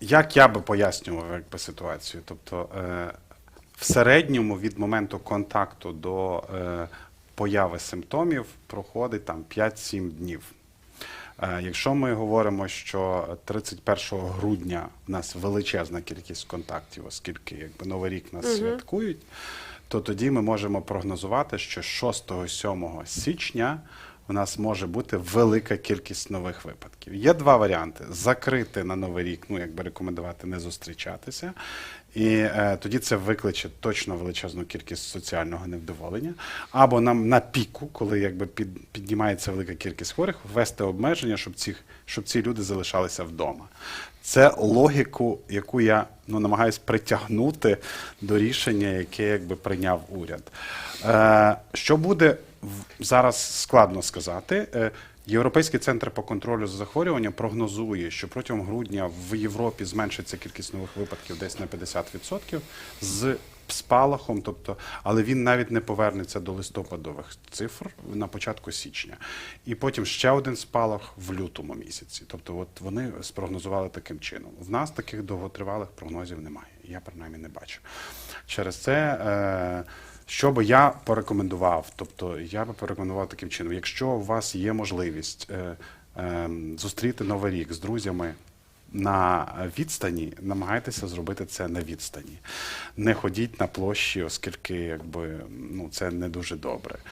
Як я би пояснював якби, ситуацію? Тобто, е, в середньому від моменту контакту до е, появи симптомів проходить там 5-7 днів. Е, Якщо ми говоримо, що 31 грудня в нас величезна кількість контактів, оскільки якби Новий рік нас святкують, то тоді ми можемо прогнозувати, що 6-7 січня у нас може бути велика кількість нових випадків. Є два варіанти: закрити на новий рік, ну якби рекомендувати не зустрічатися, і е, тоді це викличе точно величезну кількість соціального невдоволення. Або нам на піку, коли якби під, піднімається велика кількість хворих, ввести обмеження, щоб ці, щоб ці люди залишалися вдома. Це логіку, яку я ну, намагаюсь притягнути до рішення, яке якби прийняв уряд. Е, що буде зараз складно сказати. Е, Європейський центр по контролю за захворюванням прогнозує, що протягом грудня в Європі зменшиться кількість нових випадків десь на 50% з спалахом, тобто, але він навіть не повернеться до листопадових цифр на початку січня. І потім ще один спалах в лютому місяці. Тобто, от вони спрогнозували таким чином. В нас таких довготривалих прогнозів немає. Я принаймні не бачу. Через це. Е, що би я порекомендував? Тобто я би порекомендував таким чином, якщо у вас є можливість е, е, зустріти Новий рік з друзями на відстані, намагайтеся зробити це на відстані. Не ходіть на площі, оскільки якби, ну, це не дуже добре.